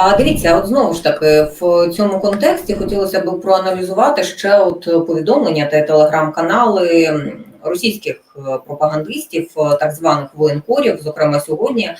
А дивіться, от знову ж таки, в цьому контексті хотілося б проаналізувати ще от повідомлення та телеграм-канали російських е, пропагандистів, е, так званих воєнкорів, зокрема сьогодні, е,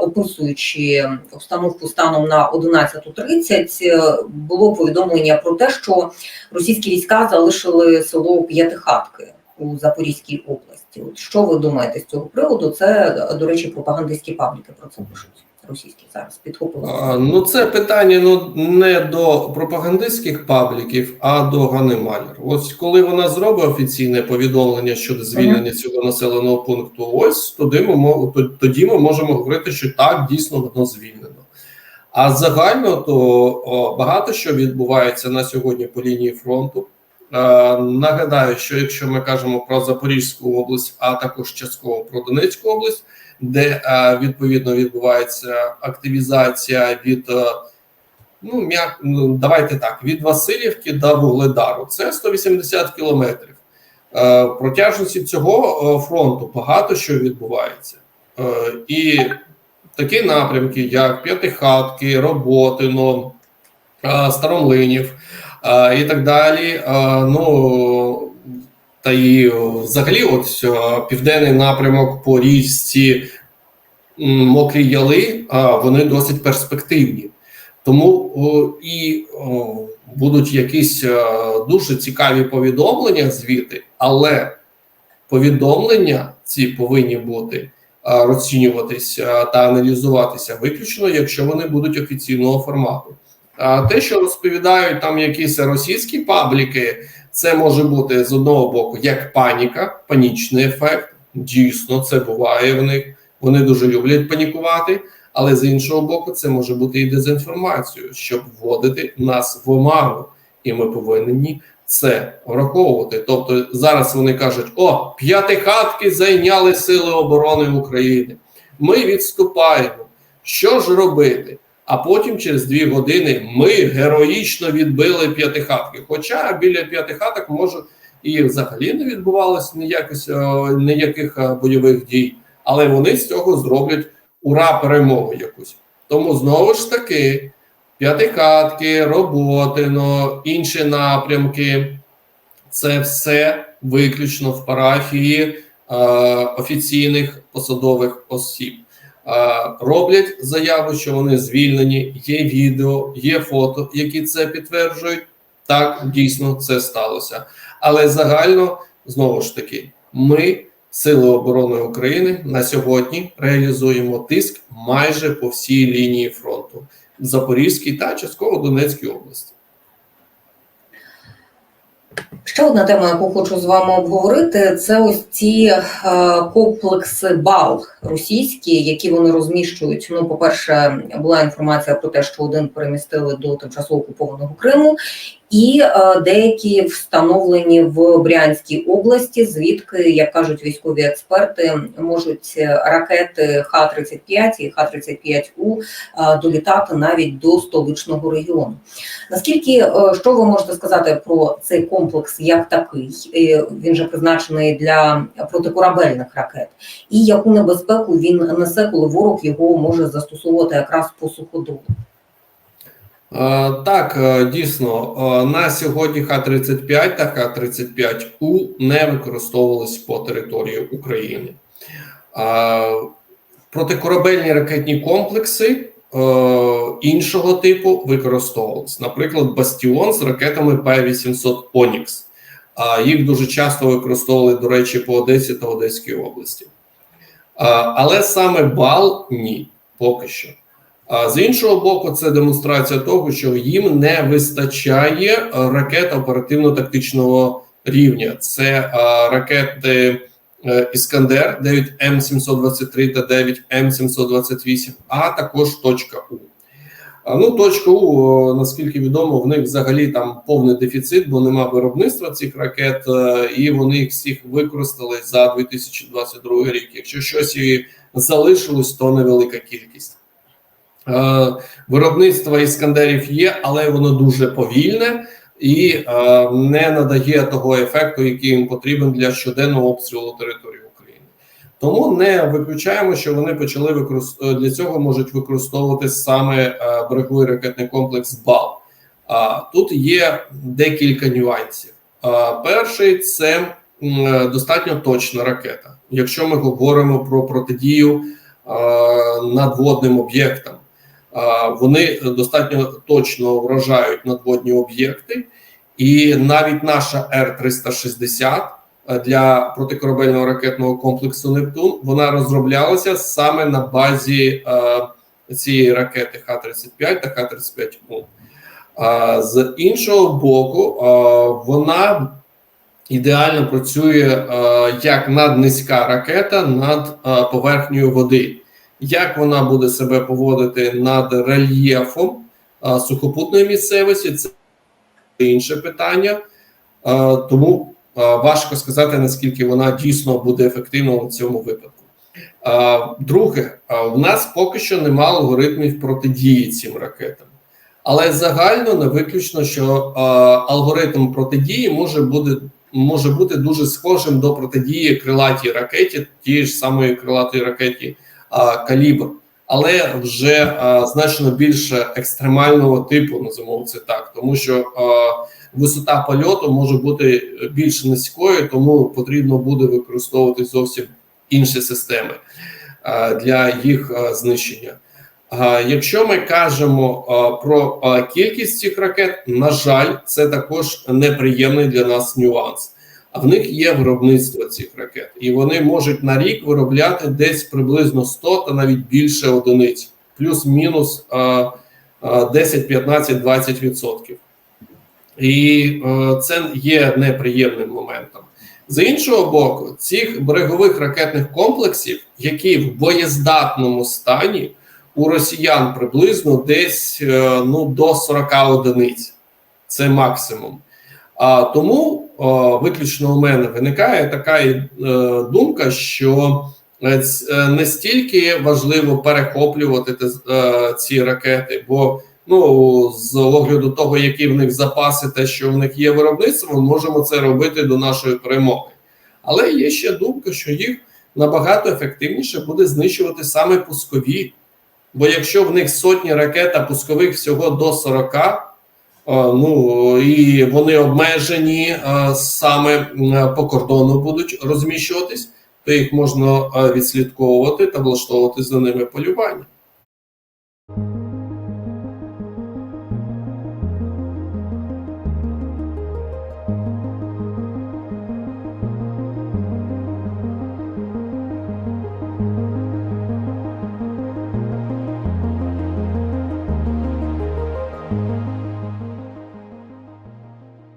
описуючи обстановку станом на 11.30, е, було повідомлення про те, що російські війська залишили село П'ятихатки у Запорізькій області. От що ви думаєте з цього приводу? Це, до речі, пропагандистські пабліки про це пишуть. Російські зараз підхопили. Ну, це питання ну не до пропагандистських пабліків, а до Гани. Ось коли вона зробить офіційне повідомлення щодо звільнення цього населеного пункту, ось тоді ми тоді ми можемо говорити, що так дійсно воно звільнено. А загально то о, багато що відбувається на сьогодні по лінії фронту. Е, нагадаю, що якщо ми кажемо про Запорізьку область, а також частково про Донецьку область, де е, відповідно відбувається активізація від е, ну м'як, ну давайте так, від Васильівки до Вугледару. Це 180 кілометрів. Е, протяжності цього фронту багато що відбувається. І такі напрямки, як П'ятихатки, Роботино, Старомлинів і так далі. ну та і е, взагалі, от е, південний напрямок по річці Мокрі Яли, а вони досить перспективні. Тому о, і о, будуть якісь е, дуже цікаві повідомлення звідти, але повідомлення ці повинні бути розцінюватися та аналізуватися виключно, якщо вони будуть офіційного формату. А те, що розповідають там якісь російські пабліки, це може бути з одного боку як паніка, панічний ефект. Дійсно, це буває в них. Вони дуже люблять панікувати, але з іншого боку, це може бути і дезінформацією, щоб вводити нас в оману, і ми повинні це враховувати. Тобто зараз вони кажуть: о, п'ятихатки зайняли сили оборони України. Ми відступаємо. Що ж робити? А потім через дві години ми героїчно відбили п'ятихатки. Хоча біля п'ятихаток може і взагалі не відбувалося ніяких, ніяких е, бойових дій, але вони з цього зроблять ура перемогу якусь. Тому знову ж таки, п'ятихатки, роботино, інші напрямки це все виключно в парафії е, офіційних посадових осіб. Роблять заяву, що вони звільнені. Є відео, є фото, які це підтверджують. Так, дійсно це сталося. Але загально знову ж таки, ми, Сили оборони України, на сьогодні реалізуємо тиск майже по всій лінії фронту в Запорізькій та частково Донецькій області. Ще одна тема, яку хочу з вами обговорити, це ось ці е, комплекси бал російські, які вони розміщують. Ну, по-перше, була інформація про те, що один перемістили до тимчасово окупованого Криму, і е, деякі встановлені в Брянській області, звідки, як кажуть військові експерти, можуть ракети Х-35 і Х-35У е, долітати навіть до столичного регіону. Наскільки е, що ви можете сказати про цей комплекс як такий? Е, Він же призначений для протикорабельних ракет, і яку небезпеку він несе, коли ворог його може застосовувати якраз по суходолу? Е, Так, е, дійсно, е, на сьогодні Х-35 та Х-35У не використовувались по території України. Протикорабельні ракетні комплекси іншого типу використовувались. Наприклад, Бастіон з ракетами П-800 Онікс. Їх дуже часто використовували, до речі, по Одесі та Одеській області. Але саме бал ні, поки що. А з іншого боку, це демонстрація того, що їм не вистачає е, ракет оперативно-тактичного рівня. Це е, ракети е, Іскандер 9 М 723 та 9 М 728 а також точка У. А, Ну, точка У, наскільки відомо, в них взагалі там повний дефіцит, бо нема виробництва цих ракет, е, і вони їх всіх використали за 2022 рік. Якщо щось і залишилось, то невелика кількість. Е, Виробництво іскандерів є, але воно дуже повільне і е, не надає того ефекту, який їм потрібен для щоденного обстрілу території України. Тому не виключаємо, що вони почали використ... для цього можуть використовувати саме е, береговий ракетний комплекс БАЛ. Тут є декілька нюансів. Перший це е, достатньо точна ракета. Якщо ми говоримо про протидію надводним об'єктам, вони достатньо точно вражають надводні об'єкти, і навіть наша Р-360 е, для протикорабельного ракетного комплексу Нептун вона розроблялася саме на базі е, цієї ракети Х-35 та Х-35У. З іншого боку, вона ідеально працює як наднизька ракета над поверхнею води. Як вона буде себе поводити над рельєфом а, сухопутної місцевості, це інше питання. А, тому а, важко сказати, наскільки вона дійсно буде ефективна у цьому випадку. А, Друге, а, в нас поки що немає алгоритмів протидії цим ракетам. Але загально не виключно, що е, алгоритм протидії може бути може бути дуже схожим до протидії крилатій ракеті, тієї ж самої крилатої ракеті калібр, але вже значно більше екстремального типу, називаємо це так, тому що висота польоту може бути більш низькою, тому потрібно буде використовувати зовсім інші системи для їх знищення. Якщо ми кажемо про кількість цих ракет, на жаль, це також неприємний для нас нюанс. А в них є виробництво цих ракет, і вони можуть на рік виробляти десь приблизно 100 та навіть більше одиниць, плюс-мінус а, а, 10, 15, 20 відсотків. І е, це є неприємним моментом. З іншого боку, цих берегових ракетних комплексів, які в боєздатному стані у росіян приблизно десь е, ну до 40 одиниць. Це максимум. А тому е, виключно у мене виникає така е, думка, що е, ц- е, не стільки важливо перехоплювати ці ракети, бо ну з огляду того, які в них запаси, те, що в них є виробництво, ми можемо це робити до нашої перемоги. Але є ще думка, що їх набагато ефективніше буде знищувати саме пускові. Бо якщо в них сотні ракет, а пускових всього до 40, е, ну і вони обмежені саме по кордону будуть розміщуватись, то їх можна відслідковувати та влаштовувати за ними полювання.